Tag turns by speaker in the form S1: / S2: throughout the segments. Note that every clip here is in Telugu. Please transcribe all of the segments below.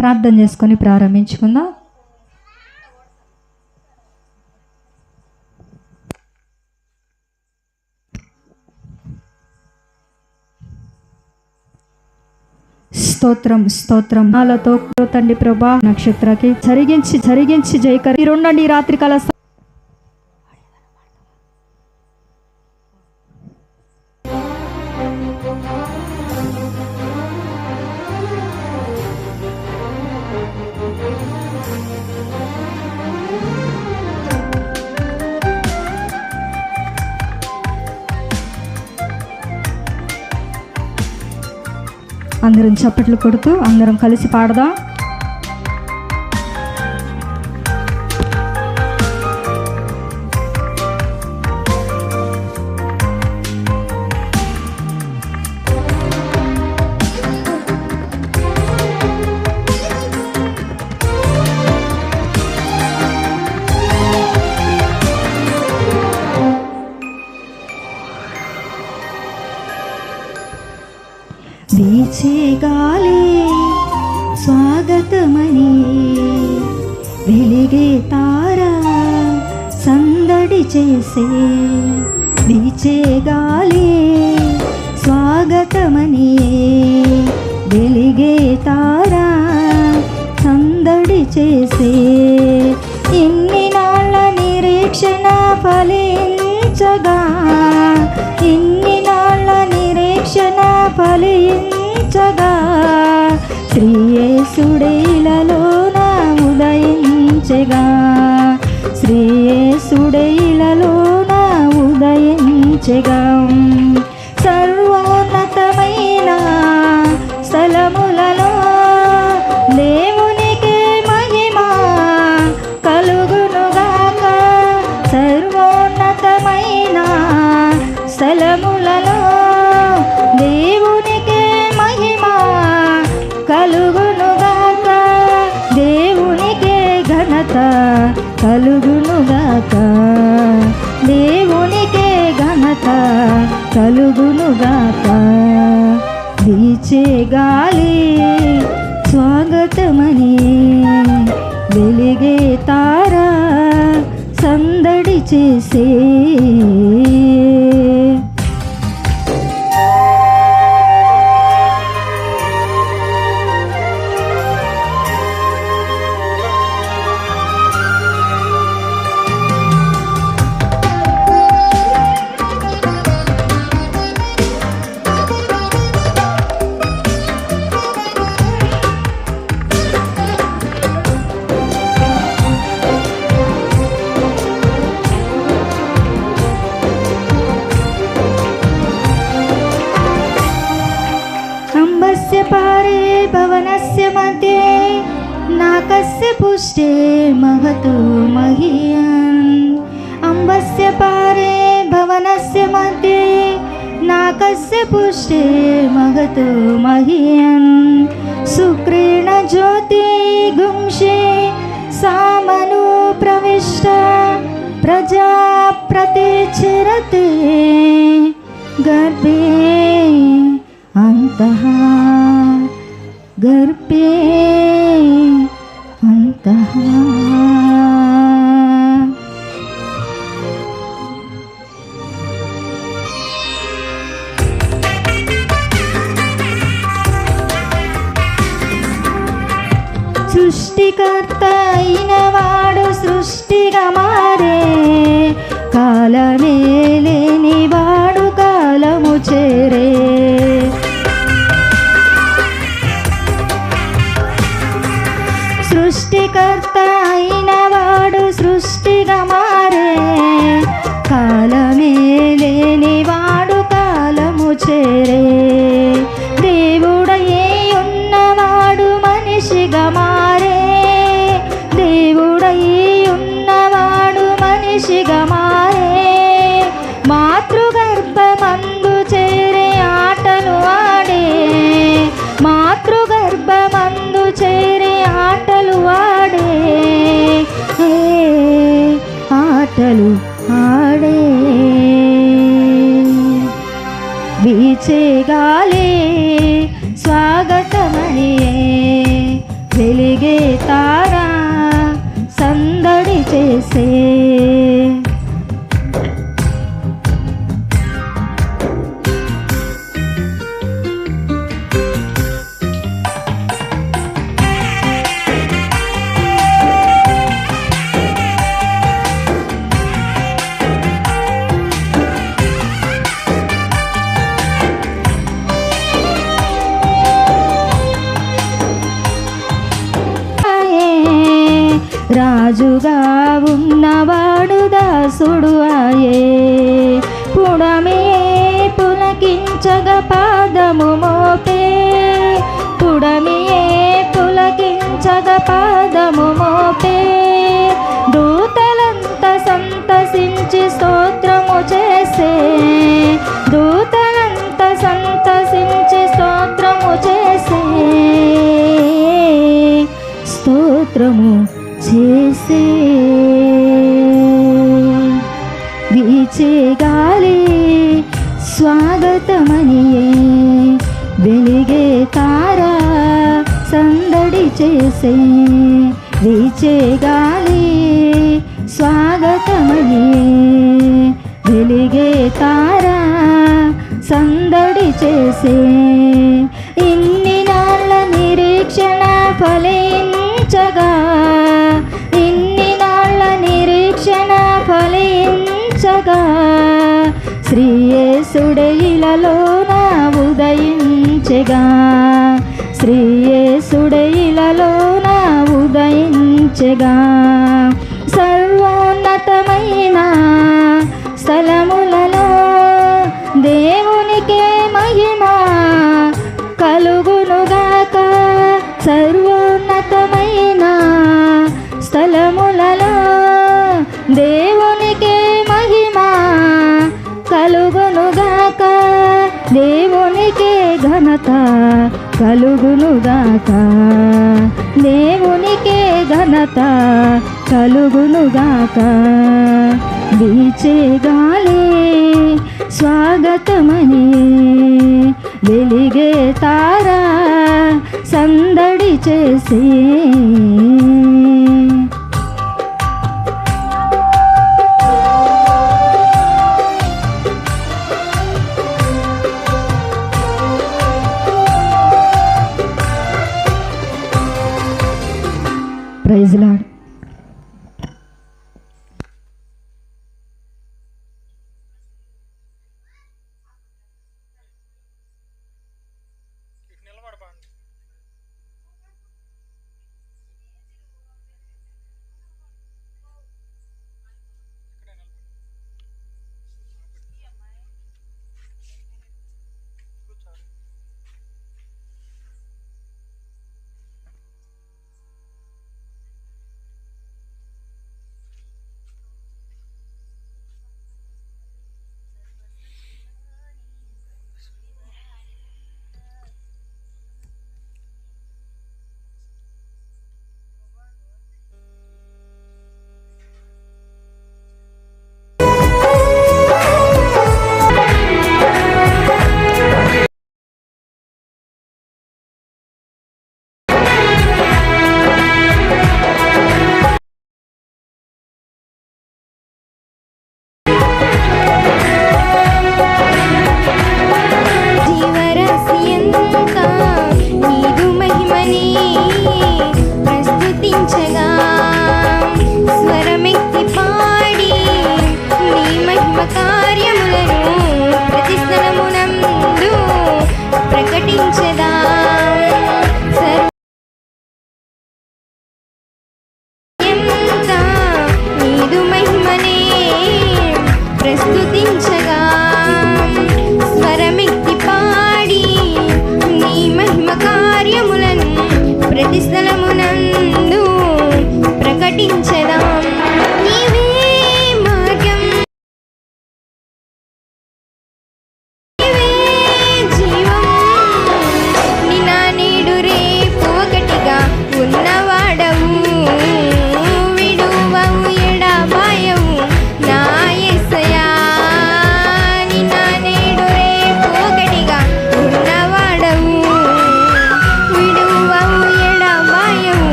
S1: ప్రార్థన చేసుకొని ప్రారంభించుకుందాం. స్తోత్రం స్తోత్రం. నాలతో తండ్రి ప్రభా నక్షత్రకి జరిగించి జరిగించి జయకర్ ఈ రెండండి ఈ అందరం చప్పట్లు కొడుతూ అందరం కలిసి పాడదాం. వెలిగే తార సందడి చేసే వీచే గాలి స్వాగతమని వెలిగే తార సందడి చేసే ఇన్ని నాళ్ళ నిరీక్షణ ఫలించగా ఇన్ని నాళ్ళ నిరీక్షణ ఫలించగా శ్రీయేసుడైలలోన ఉదయించగా సర్వోన్నతమైన కలుగునుగాక వీచే గాలి స్వాగతమని వెలిగే తారా సందడి చేసే. महतो मह्यन्। अम्बस्य पारे भवनस्य मध्ये नाकस्य पुष्टे महतो मह्यन्। शुक्रेण ज्योति गुंशे सामनु प्रविष्ट प्रजा प्रतिचिरते गर्भे अन्तः गर्भे సృష్టికర్త అయిన వాడు సృష్టిగా మారే కాలమే లేనివా రాజుగా ఉన్నవాడు దాసుడు ఆయే. పుడమే పులకించగ పాదము మోపే. పుడమే పులకించగ పాదము మోపే. దూతలంత సంతసించి స్తోత్రము చేసే. దూతలంత సంతసించి స్తోత్రము చేసే. స్తోత్రము చేసే. వీచే గాలి స్వాగతమనియే. వెలిగే తారా సందడి చేసే. వీచే గాలి స్వాగతమనియే. వెలిగే తారా సందడి చేసే. ఇన్ని నాళ్ళ నిరీక్షణ ఫలించగా శ్రీయేసుడే ఇలలోన ఉదయించెగా. శ్రీయేసుడే ఉదయించెగా. కలుగునుగాక. దేవునికే ఘనత కలుగునుగాక. వీచే గాలి స్వాగతమని వెలిగే తారా సందడి చేసి ప్రైజ్ లాడ్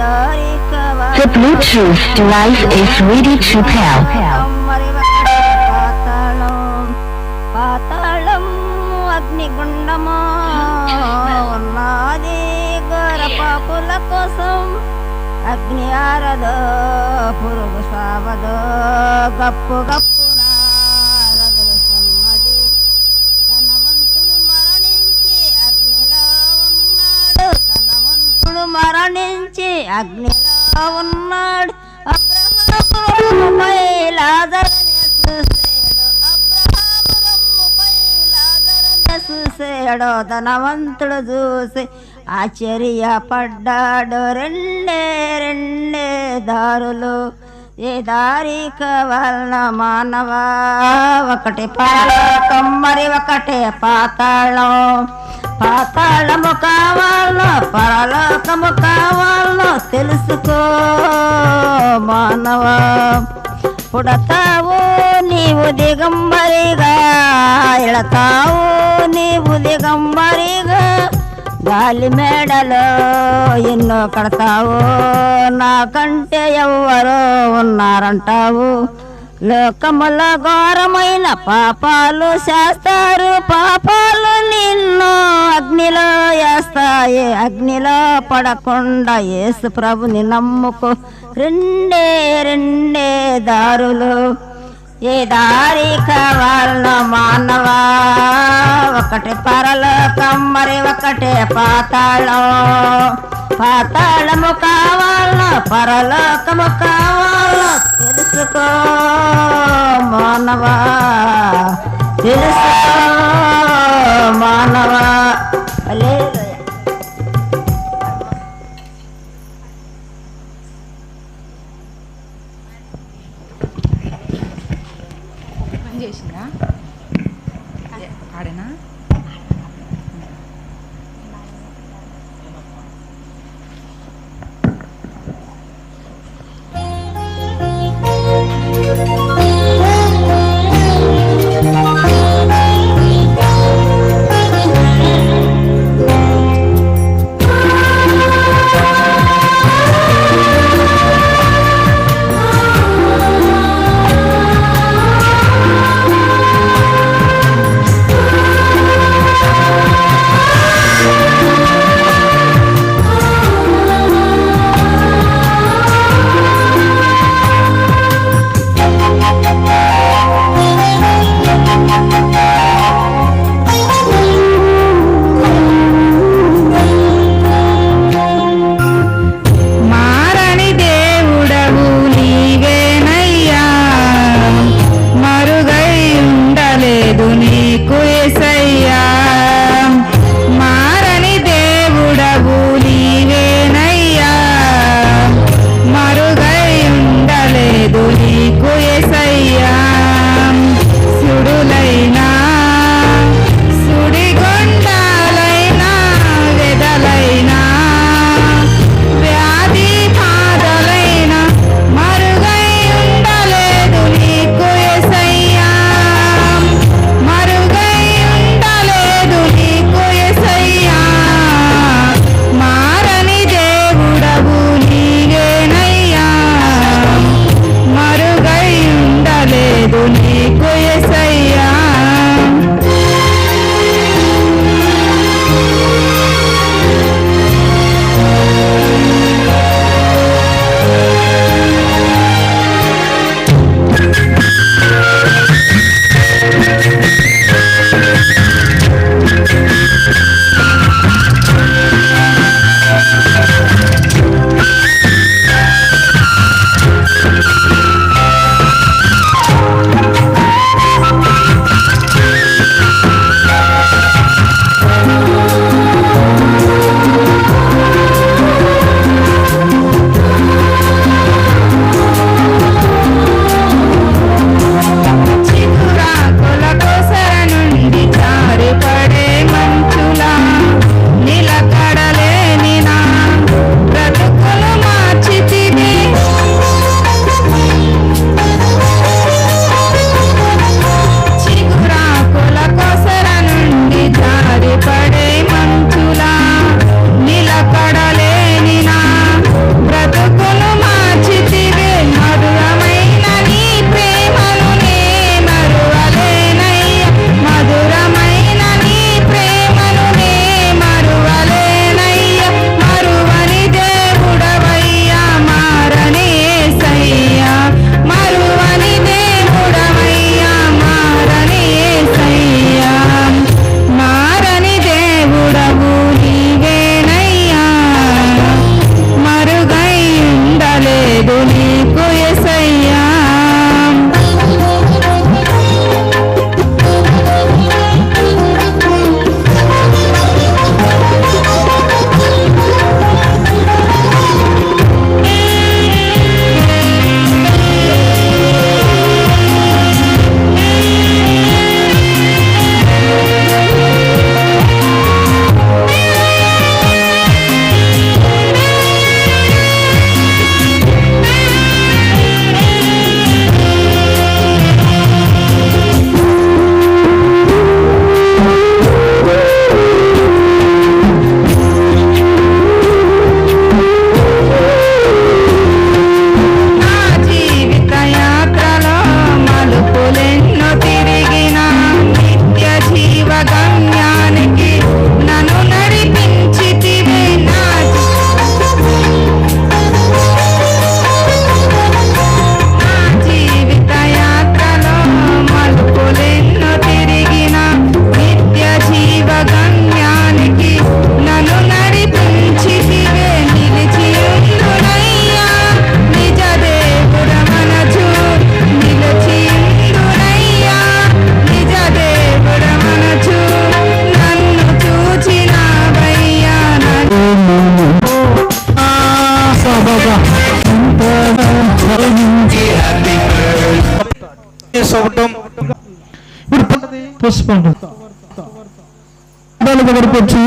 S2: The Bluetooth device is ready to pair.
S3: పాతాళం అగ్నిగుండమా ఉన్నది ఘోర పాపుల కోసం అగ్ని ఆరదో పురుగు సావదో గప్పు గప్పున అగ్నిలో ఉన్నాడు. అబ్రహాముపై రొమ్ముపై చూసాడు చూసాడు ధనవంతుడు చూసి ఆశ్చర్యపడ్డాడు. రెండే రెండే దారులు. ఏ దారిక కావాలన మానవా? ఒకటి పరలోకం మరి ఒకటే పాతాళం. పాతాళము కావాలో పరలోకము కావాలో తెలుసుకో మానవా. పుడతావు నీవు దిగంబరిగా ఎడతావు నీవు దిగంబరిగా గాలి మేడలో ఎన్నో కడతావు నాకంటే ఎవ్వరో ఉన్నారంటావు. లోకముల ఘోరమైన పాపాలు చేస్తారు. పాపాలు నిన్ను అగ్నిలో వేస్తాయి. అగ్నిలో పడకుండా యేసు ప్రభుని నమ్ముకో. రెండే రెండే దారులు. ఏ దారి కావాలనో మానవా? ఒకటి పరలోకం మరి ఒకటే పాతాళం. పాతాళము కావాలనో పరలోకము కావాలో తెలుసుకో మానవా తెలుసుకో మానవా. హల్లెలూయా
S4: పుష్పం వరకు వచ్చి